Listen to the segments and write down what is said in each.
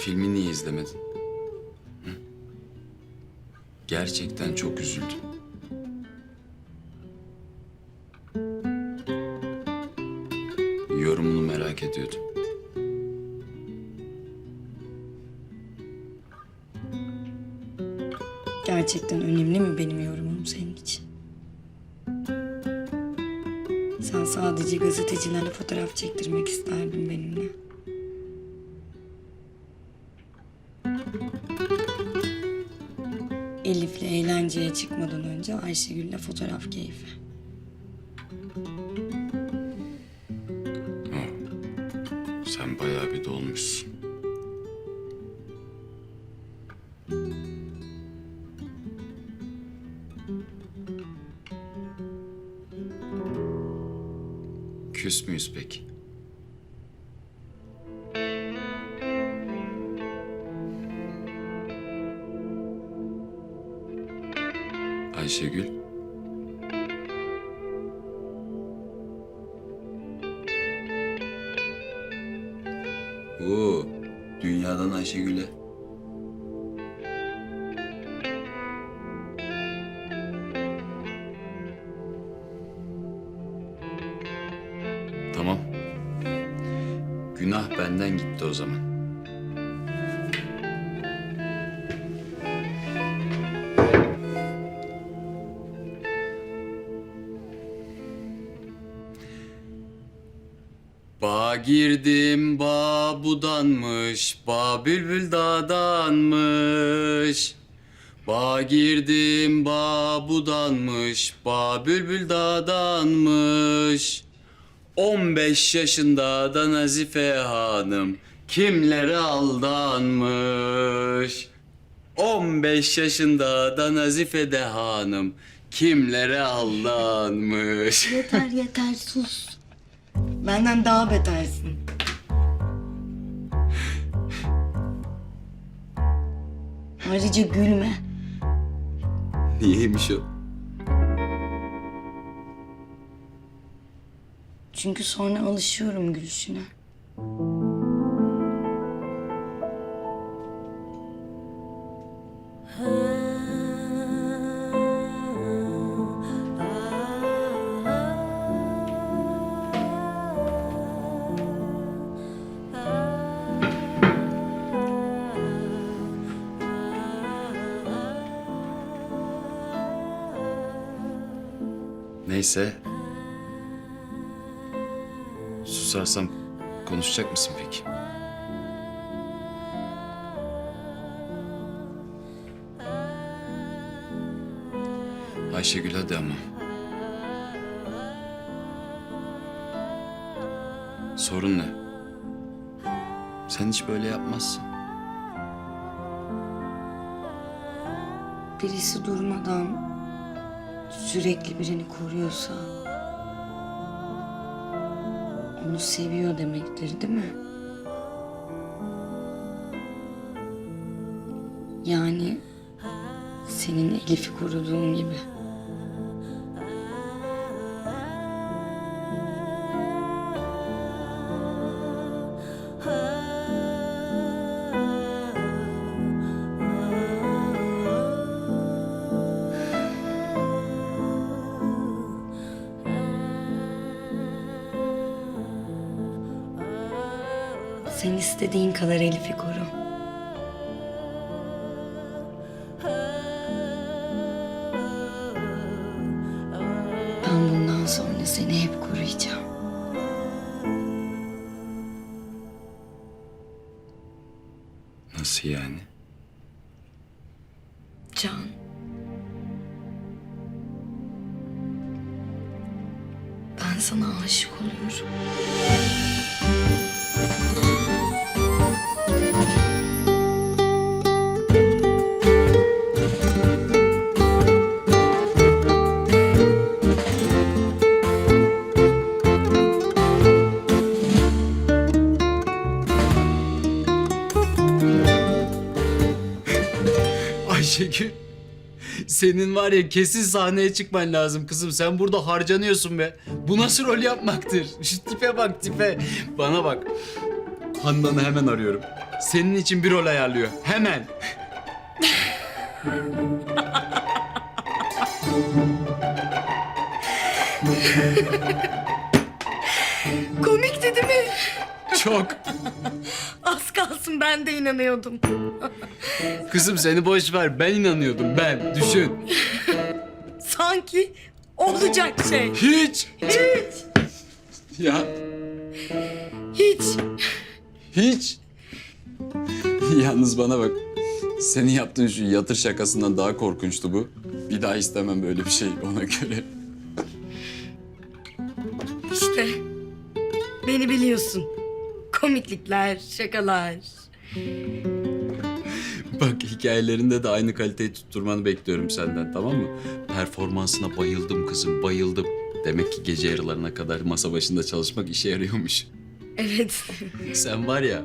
Filmi niye izlemedin? Hı? Gerçekten çok üzüldüm. Elif'le eğlenceye çıkmadan önce Ayşegül'le fotoğraf keyfi. Sen bayağı bir dolmuşsun. Küs müyüz peki? Ayşegül. Oo, dünyadan Ayşegül'e. Girdim ba budanmış, ba bülbül dağdanmış. Ba girdim ba budanmış, ba bülbül dağdanmış. 15 yaşında da Nazife Hanım kimlere aldanmış. 15 yaşında da Nazife de hanım kimlere aldanmış. Yeter yeter sus. Benden daha betersin. Ayrıca gülme. Niyeymiş o? Çünkü sonra alışıyorum gülüşüne. Neyse. Susarsam konuşacak mısın peki? Ayşegül hadi ama. Sorun ne? Sen hiç böyle yapmazsın. Birisi durmadan sürekli birini koruyorsa onu seviyor demektir değil mi? Yani senin Elif'i koruduğun gibi. Kadar Senin var ya kesin sahneye çıkman lazım kızım. Sen burada harcanıyorsun be. Bu nasıl rol yapmaktır? Şu tipe bak tipe. Bana bak. Handan'ı hemen arıyorum. Senin için bir rol ayarlıyor. Hemen. Komikti değil mi? Çok. Az kalsın ben de inanıyordum. Kızım seni boş ver. Ben inanıyordum. Ben. Düşün. Sanki olacak şey. Hiç. Hiç. Ya Hiç. Hiç. Yalnız bana bak. Senin yaptığın şu yatır şakasından daha korkunçtu bu. Bir daha istemem böyle bir şey ona göre. İşte beni biliyorsun. Komiklikler, şakalar. bak hikayelerinde de aynı kaliteyi tutturmanı bekliyorum senden tamam mı? Performansına bayıldım kızım bayıldım. Demek ki gece yarılarına kadar masa başında çalışmak işe yarıyormuş. Evet. Sen var ya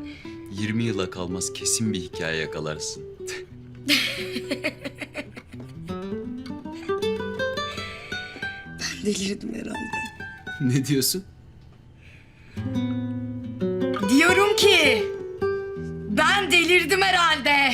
20 yıla kalmaz kesin bir hikaye yakalarsın. Delirdim herhalde. ne diyorsun? Ki ben delirdim herhalde.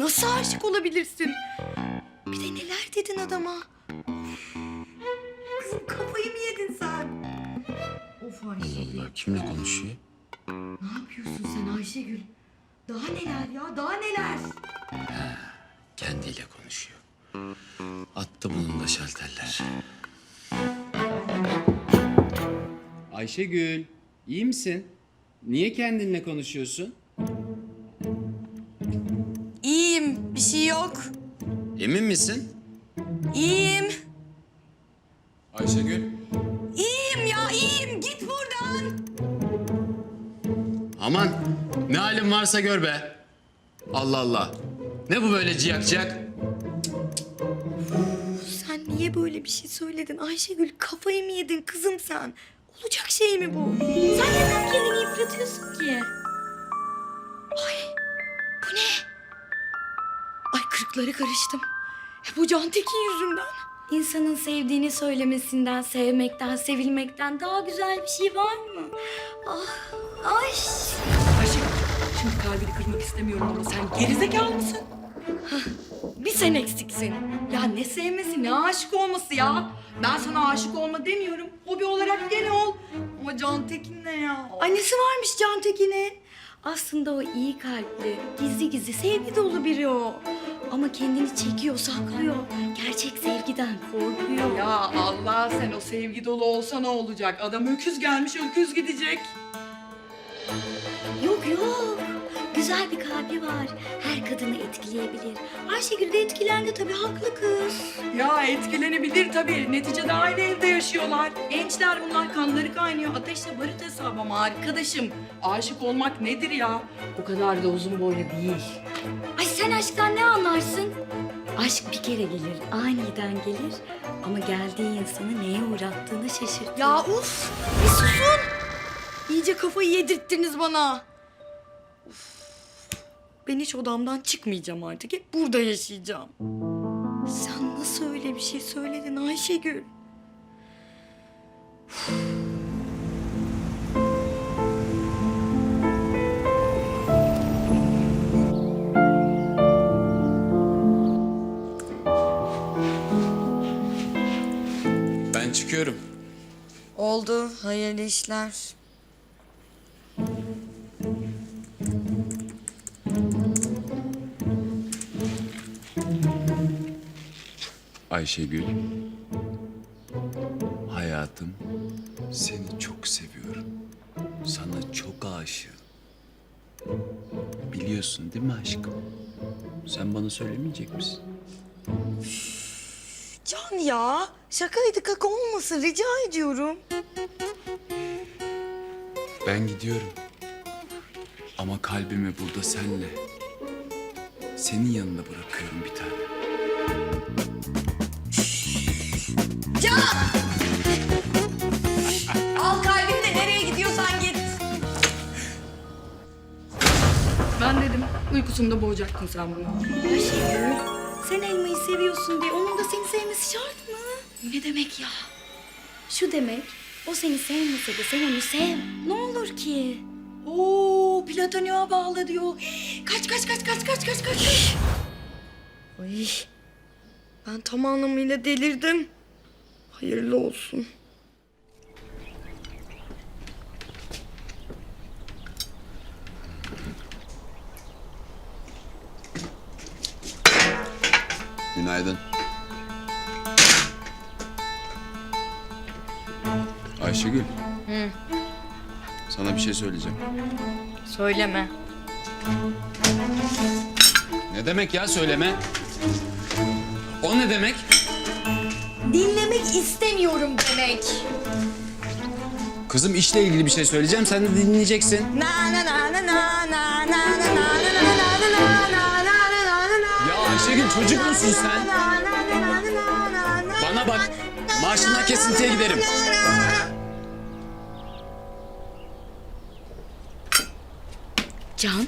Nasıl aşık olabilirsin? Bir de neler dedin adama? Kızım kafayı mı yedin sen? Of Ayşegül. Allah kimle konuşuyor? Ne yapıyorsun sen Ayşegül? Daha neler ya daha neler? Kendiyle konuşuyor. Attı bunun da şalterler. Ayşegül iyi misin? Niye kendinle konuşuyorsun? Bir şey yok. Emin misin? İyiyim. Ayşegül. İyiyim ya iyiyim git buradan. Aman ne halin varsa gör be. Allah Allah. Ne bu böyle ciyak ciyak? Sen niye böyle bir şey söyledin Ayşegül? Kafayı mı yedin kızım sen? Olacak şey mi bu? Sen neden kendini yıpratıyorsun ki? Ay Kırkları karıştım. Hep bu Cantekin yüzünden. İnsanın sevdiğini söylemesinden, sevmekten, sevilmekten daha güzel bir şey var mı? Ah, ay. Ayşe, şimdi kalbini kırmak istemiyorum ama sen gerizekalı mısın? Bir sen eksiksin. Ya ne sevmesi, ne aşık olması ya? Ben sana aşık olma demiyorum. Hobi olarak gene ol. Ama Can Tekin ne ya? Ay nesi varmış Cantekin'in? Aslında o iyi kalpli, gizli gizli sevgi dolu biri o. Ama kendini çekiyor, saklıyor. Gerçek sevgiden korkuyor. Ya Allah sen o sevgi dolu olsa ne olacak? Adam öküz gelmiş, öküz gidecek. Yok yok. Güzel bir kalbi var. Her kadını etkileyebilir. Ayşegül de etkilendi tabii haklı kız. Ya etkilenebilir tabii. Neticede aynı evde yaşıyorlar. Gençler bunlar kanları kaynıyor. Ateşle barut hesabı ama arkadaşım. Aşık olmak nedir ya? O kadar da uzun boylu değil. Ay sen aşktan ne anlarsın? Aşk bir kere gelir, aniden gelir. Ama geldiği insanı neye uğrattığını şaşırtır. Ya uf! Bir susun! İyice kafayı yedirttiniz bana. Ben hiç odamdan çıkmayacağım artık. Hep burada yaşayacağım. Sen nasıl öyle bir şey söyledin Ayşegül? Ben çıkıyorum. Oldu. Hayırlı işler. Ayşegül. Hayatım. Seni çok seviyorum. Sana çok aşığım. Biliyorsun değil mi aşkım? Sen bana söylemeyecek misin? Can ya. Şakaydı kaka olmasın. Rica ediyorum. Ben gidiyorum. Ama kalbimi burada senle. Senin yanında bırakıyorum bir tane. Al kalbimle nereye gidiyorsan git. Ben dedim uykusunda boğacaktın sen bunu. Ayşegül sen elmayı seviyorsun diye onun da seni sevmesi şart mı? Ne demek ya? Şu demek o seni sevmese de sen onu sev. Ne olur ki? Oo platonuğa bağlı diyor. Kaç kaç kaç kaç kaç kaç. kaç. Ay ben tam anlamıyla delirdim. Hayırlı olsun. Günaydın. Ayşegül. Sana bir şey söyleyeceğim. Söyleme. Ne demek ya söyleme? O ne demek? Dinlemek istemiyorum demek. Kızım işle ilgili bir şey söyleyeceğim. Sen de dinleyeceksin. Na na na na na na na na na na na na na na na na Ya Ayşegül çocuk musun sen? Bana bak. Maaşından kesintiye giderim. Can,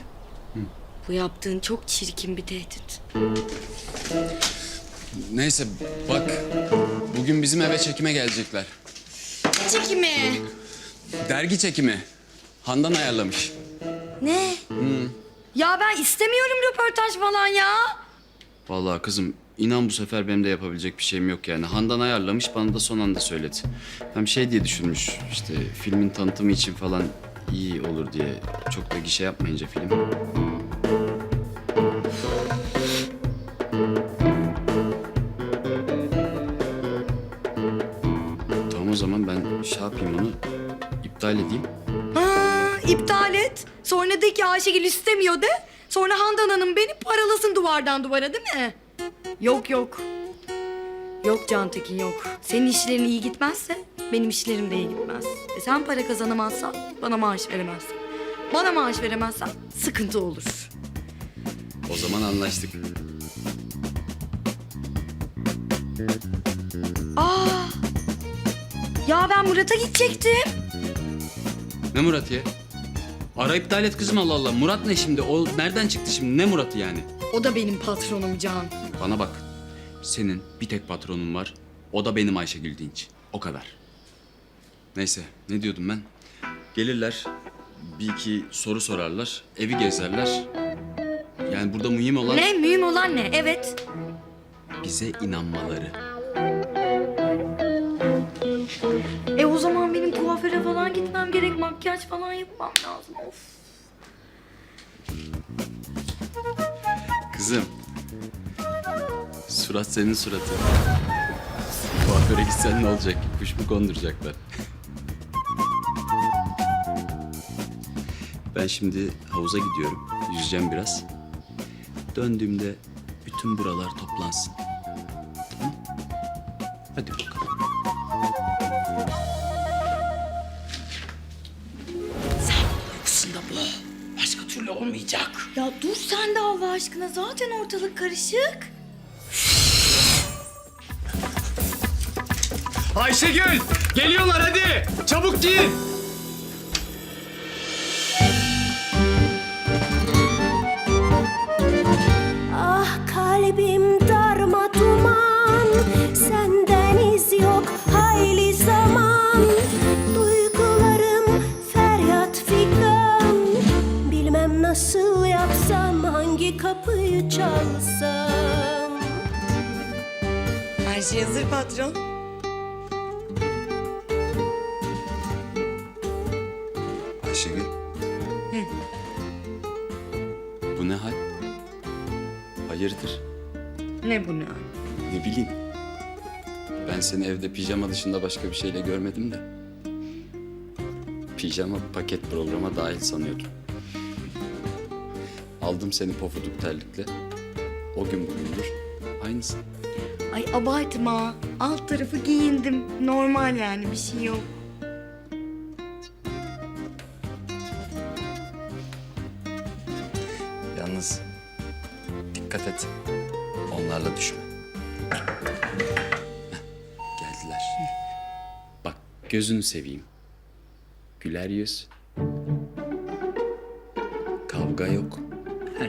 bu yaptığın çok çirkin bir tehdit. Neyse bak. Bugün bizim eve çekime gelecekler. Çekimi. Dergi çekimi. Handan ayarlamış. Ne? Ya ben istemiyorum röportaj falan ya. Vallahi kızım inan bu sefer benim de yapabilecek bir şeyim yok yani. Handan ayarlamış bana da son anda söyledi. Hem şey diye düşünmüş işte filmin tanıtımı için falan iyi olur diye. Çok da gişe yapmayınca film. Yapayım onu iptal edeyim. Ha, iptal et. Sonra de ki Ayşegül istemiyor de. Sonra Handan Hanım beni paralasın duvardan duvara değil mi? Yok yok. Yok Cantekin yok. Senin işlerin iyi gitmezse benim işlerim de iyi gitmez. E sen para kazanamazsan bana maaş veremezsin. Bana maaş veremezsen sıkıntı olur. O zaman anlaştık. Ya ben Murat'a gidecektim. Ne Murat ya? Ara iptal et kızım Allah Allah. Murat ne şimdi? O nereden çıktı şimdi? Ne Murat'ı yani? O da benim patronum Can. Bana bak. Senin bir tek patronun var. O da benim Ayşegül Dinç. O kadar. Neyse ne diyordum ben? Gelirler. Bir iki soru sorarlar. Evi gezerler. Yani burada mühim olan Ne? Mühim olan ne? Evet. bize inanmaları. E o zaman benim kuaföre falan gitmem gerek. Makyaj falan yapmam lazım. Of. Kızım. Surat senin suratın. Kuaföre gitsen ne olacak? Kuş mu konduracaklar? Ben şimdi havuza gidiyorum. Yüzeceğim biraz. Döndüğümde bütün buralar toplansın. Hadi bakalım. Uykusunda bu. Başka türlü olmayacak. Ya dur sen de Allah aşkına. Zaten ortalık karışık. Ayşegül! Geliyorlar hadi! Çabuk giyin! Kapıyı çalsam Her şey hazır patron. Ayşegül. Bu ne hal? Hayırdır? Ne bu ne? Ne bileyim. Ben seni evde pijama dışında başka bir şeyle görmedim de. Pijama paket programa dahil sanıyordum. Aldım seni pofuduk terlikle. O gün bugündür aynısın. Ay abartma. Alt tarafı giyindim. Normal yani bir şey yok. Yalnız dikkat et. Onlarla düşme. Geldiler. Bak gözünü seveyim. Güler yüz.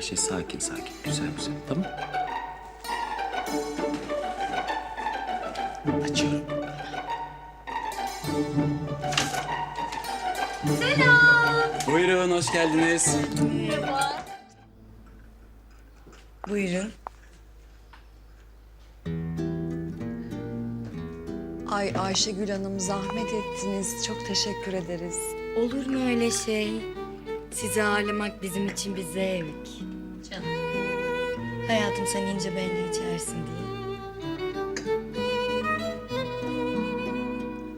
Şey sakin sakin. Güzel güzel. Tamam Açıyorum. Buyurun, hoş geldiniz. Buyurun. Ay Ayşegül Hanım zahmet ettiniz. Çok teşekkür ederiz. Olur mu öyle şey? Sizi ağırlamak bizim için bir zevk. Canım. Hayatım sen ince belli içersin diye.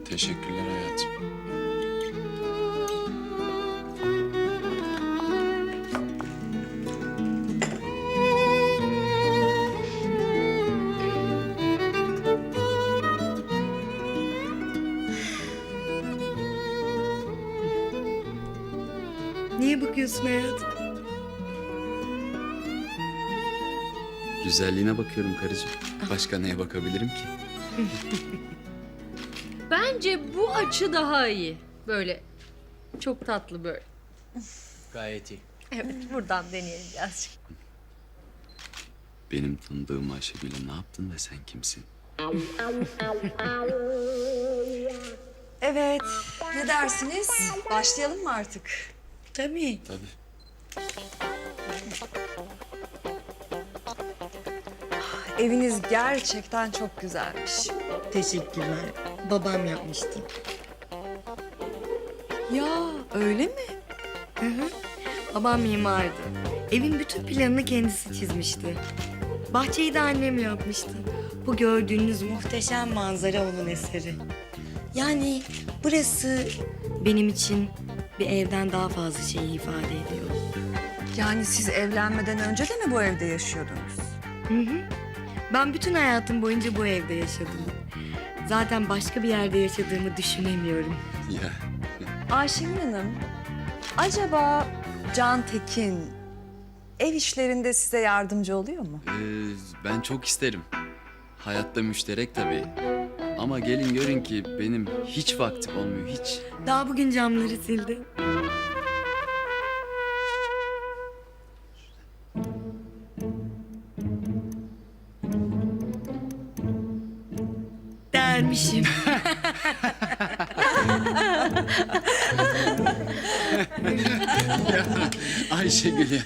Teşekkürler hayatım. Niye bakıyorsun hayatım? Güzelliğine bakıyorum karıcığım. Başka neye bakabilirim ki? Bence bu açı daha iyi. Böyle çok tatlı böyle. Gayet iyi. Evet buradan deneyelim birazcık. Benim tanıdığım Ayşegül'e ne yaptın ve sen kimsin? Evet, ne dersiniz? Başlayalım mı artık? Tabii. Tabii. Eviniz gerçekten çok güzelmiş. Teşekkürler. Babam yapmıştı. Ya öyle mi? Babam mimardı. Evin bütün planını kendisi çizmişti. Bahçeyi de annem yapmıştı. Bu gördüğünüz muhteşem manzara onun eseri. Yani burası benim için bir evden daha fazla şeyi ifade ediyor. Yani siz evlenmeden önce de mi bu evde yaşıyordunuz? Hı hı. Ben bütün hayatım boyunca bu evde yaşadım. Zaten başka bir yerde yaşadığımı düşünemiyorum. Ya Ayşegül Hanım, acaba Can Tekin ev işlerinde size yardımcı oluyor mu? Ee, ben çok isterim. Hayatta müşterek tabii. Ama gelin görün ki benim hiç vaktim olmuyor hiç. Daha bugün camları sildi. Dermişim. Ayşegül ya.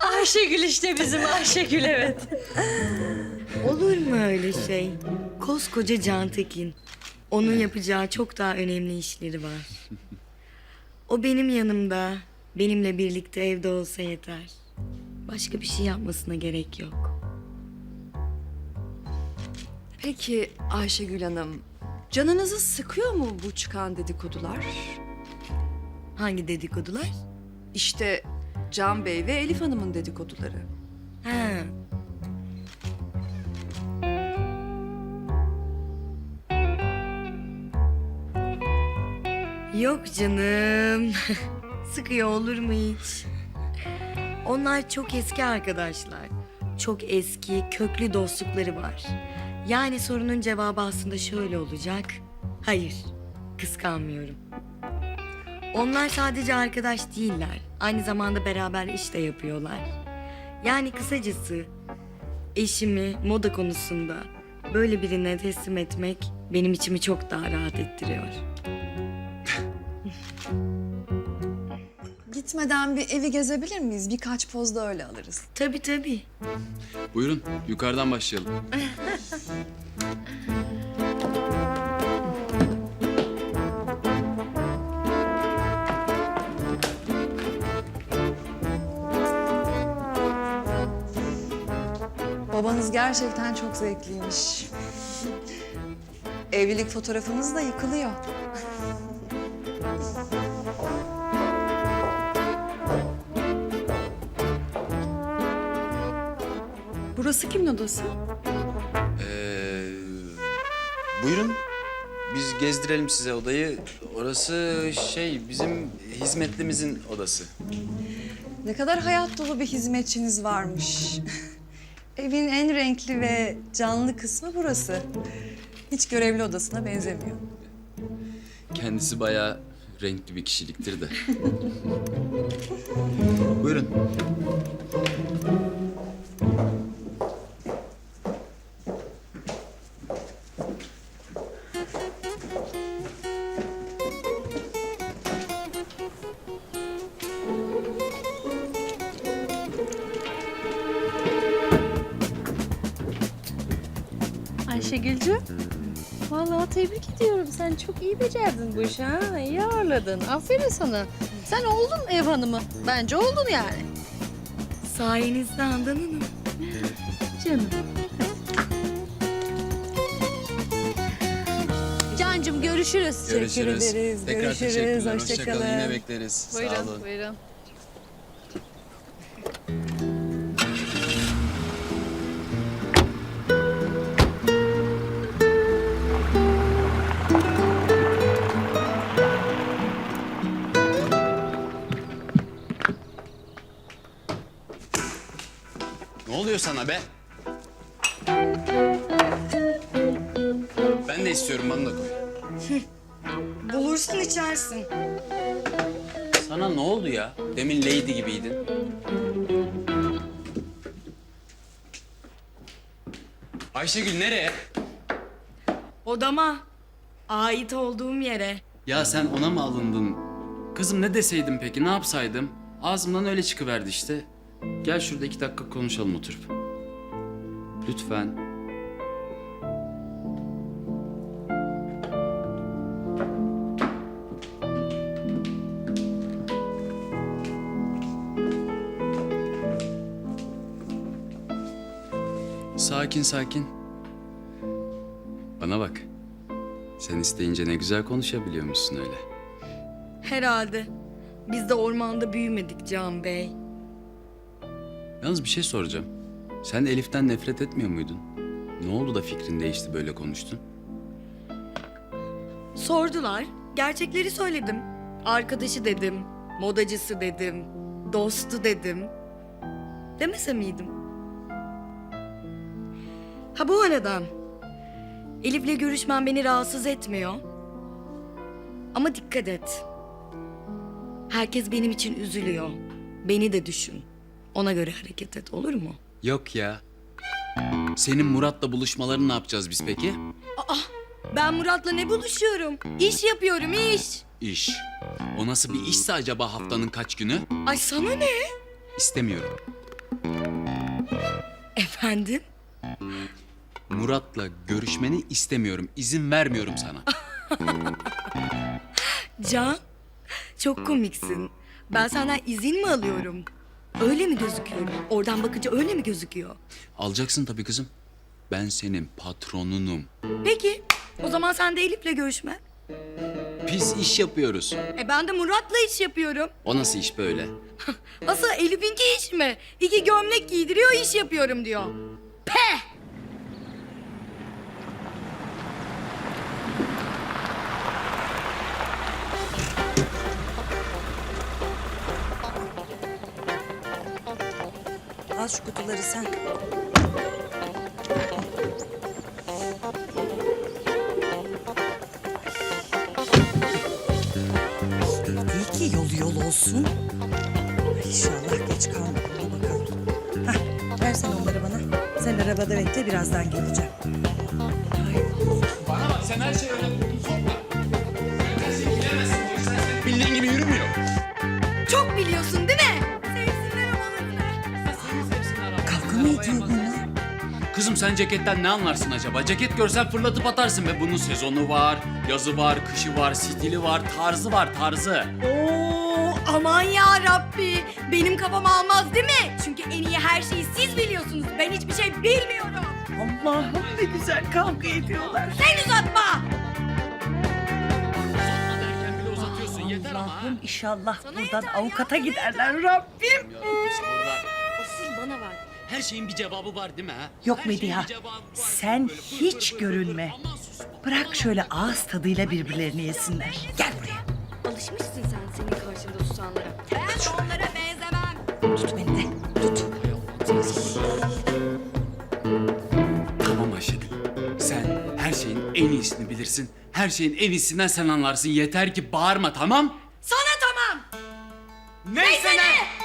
Ayşegül işte bizim Ayşegül evet. Olur mu öyle şey? Koskoca Can Tekin. Onun yapacağı çok daha önemli işleri var. O benim yanımda, benimle birlikte evde olsa yeter. Başka bir şey yapmasına gerek yok. Peki Ayşegül Hanım, canınızı sıkıyor mu bu çıkan dedikodular? Hangi dedikodular? İşte Can Bey ve Elif Hanım'ın dedikoduları. Ha. Yok canım. Sıkıyor olur mu hiç? Onlar çok eski arkadaşlar. Çok eski, köklü dostlukları var. Yani sorunun cevabı aslında şöyle olacak. Hayır, kıskanmıyorum. Onlar sadece arkadaş değiller. Aynı zamanda beraber iş de yapıyorlar. Yani kısacası eşimi moda konusunda böyle birine teslim etmek benim içimi çok daha rahat ettiriyor. Gitmeden bir evi gezebilir miyiz? Birkaç poz da öyle alırız. Tabii tabii. Buyurun yukarıdan başlayalım. Babanız gerçekten çok zevkliymiş. Evlilik fotoğrafınız da yıkılıyor. Burası kimin odası? Ee, buyurun. Biz gezdirelim size odayı. Orası şey bizim hizmetlimizin odası. Ne kadar hayat dolu bir hizmetçiniz varmış. Evin en renkli ve canlı kısmı burası. Hiç görevli odasına benzemiyor. Kendisi bayağı renkli bir kişiliktir de. Buyurun. Tebrik ediyorum. Sen çok iyi becerdin bu işi ha. İyi ağırladın. Aferin sana. Sen oldun ev hanımı. Bence oldun yani. Sayenizde Handan Hanım. Canım. Cancım görüşürüz. Teşekkür ederiz. Tekrar Görüşürüz. teşekkürler. Hoşça Hoşça kalın. kalın. Yine bekleriz. Sağ olun. Buyurun, buyurun. Sana be? Ben de istiyorum bana da koy. Bulursun içersin. Sana ne oldu ya? Demin lady gibiydin. Ayşegül nereye? Odama. Ait olduğum yere. Ya sen ona mı alındın? Kızım ne deseydim peki? Ne yapsaydım? Ağzımdan öyle çıkıverdi işte. Gel şurada iki dakika konuşalım oturup. Lütfen. Sakin sakin. Bana bak. Sen isteyince ne güzel konuşabiliyormuşsun öyle. Herhalde. Biz de ormanda büyümedik Can Bey. Yalnız bir şey soracağım. Sen Elif'ten nefret etmiyor muydun? Ne oldu da fikrin değişti böyle konuştun? Sordular. Gerçekleri söyledim. Arkadaşı dedim. Modacısı dedim. Dostu dedim. Demese miydim? Ha bu aradan. Elif'le görüşmem beni rahatsız etmiyor. Ama dikkat et. Herkes benim için üzülüyor. Beni de düşün. Ona göre hareket et olur mu? Yok ya. Senin Murat'la buluşmalarını ne yapacağız biz peki? Ben Murat'la ne buluşuyorum? İş yapıyorum iş. İş. O nasıl bir işse acaba haftanın kaç günü? Ay sana ne? İstemiyorum. Efendim? Murat'la görüşmeni istemiyorum. İzin vermiyorum sana. Can, çok komiksin. Ben senden izin mi alıyorum? Öyle mi gözüküyorum? Oradan bakınca öyle mi gözüküyor? Alacaksın tabii kızım. Ben senin patronunum. Peki, o zaman sen de Elif'le görüşme. Biz iş yapıyoruz. E ben de Murat'la iş yapıyorum. O nasıl iş böyle? Asıl Elif'inki iş mi? İki gömlek giydiriyor, iş yapıyorum diyor. Peh! Al şu kutuları sen. İyi ki yol yol olsun. İnşallah geç kalma. Bakalım. Hah, ver sen onları bana. Sen arabada bekle birazdan geleceğim. Bana bak sen her şeyi öğrendin. Kızım sen ceketten ne anlarsın acaba? Ceket görsen fırlatıp atarsın ve bunun sezonu var, yazı var, kışı var, stili var, tarzı var, tarzı. Oo, aman ya Rabbi. Benim kafam almaz değil mi? Çünkü en iyi her şeyi siz biliyorsunuz. Ben hiçbir şey bilmiyorum. Allah'ım ne güzel kavga ediyorlar. Sen uzatma. Uzatma derken bile uzatıyorsun yeter ama. ha. Allah'ım inşallah Sana buradan ya, avukata giderler Rabbim. Ver. Her şeyin bir cevabı var değil mi? Ha? Yok Her Sen Böyle fır hiç fır fır fır fır. görünme. Aman sus. Bırak şöyle ağız tadıyla birbirlerini yesinler. Gel buraya. Alışmışsın sen senin karşında susanlara. Ben de onlara benzemem. Tut beni de. Tut. Tamam Ayşegül. Sen her şeyin en iyisini bilirsin. Her şeyin en iyisinden sen anlarsın. Yeter ki bağırma tamam? Sana tamam. Neyse ne?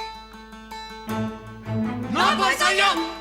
Ne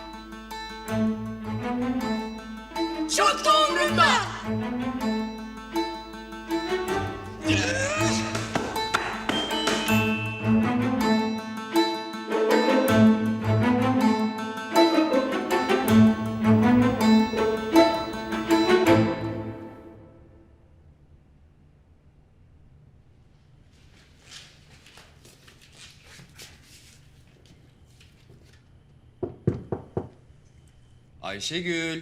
Ayşegül.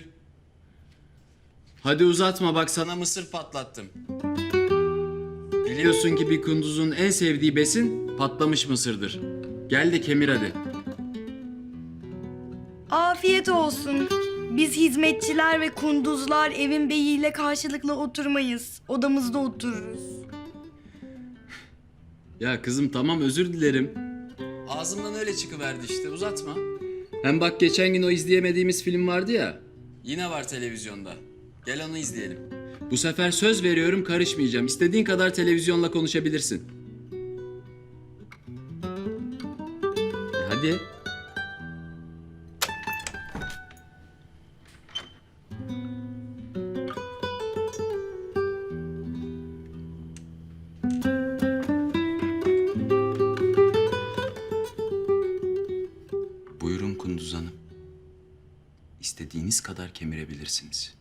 Hadi uzatma bak sana mısır patlattım. Biliyorsun ki bir kunduzun en sevdiği besin patlamış mısırdır. Gel de kemir hadi. Afiyet olsun. Biz hizmetçiler ve kunduzlar evin beyiyle karşılıklı oturmayız. Odamızda otururuz. Ya kızım tamam özür dilerim. Ağzımdan öyle çıkıverdi işte uzatma. Hem bak geçen gün o izleyemediğimiz film vardı ya. Yine var televizyonda. Gel onu izleyelim. Bu sefer söz veriyorum karışmayacağım. İstediğin kadar televizyonla konuşabilirsin. E, Hadi. Kemirebilirsiniz.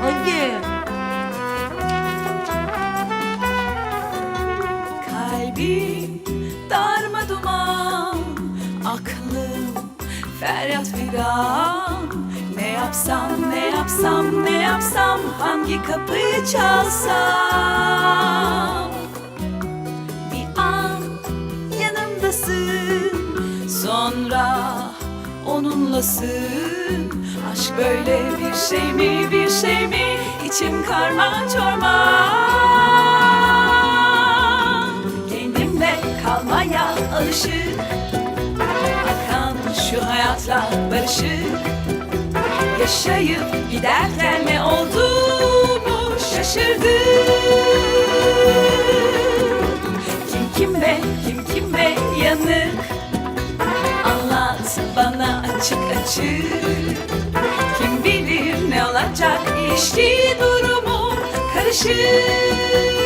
Hadi. Yapsam ne yapsam ne yapsam Hangi kapıyı çalsam? Bir an yanımdasın Sonra onunlasın. Aşk böyle bir şey mi bir şey mi? İçim karman çorman Kendimle kalmaya alışık Akan şu hayatla barışık Yaşayıp giderken ne olduğumu şaşırdım Kim kime, kim kime yanık? Anlat bana açık açık. Kim bilir ne olacak? İlişki durumu karışık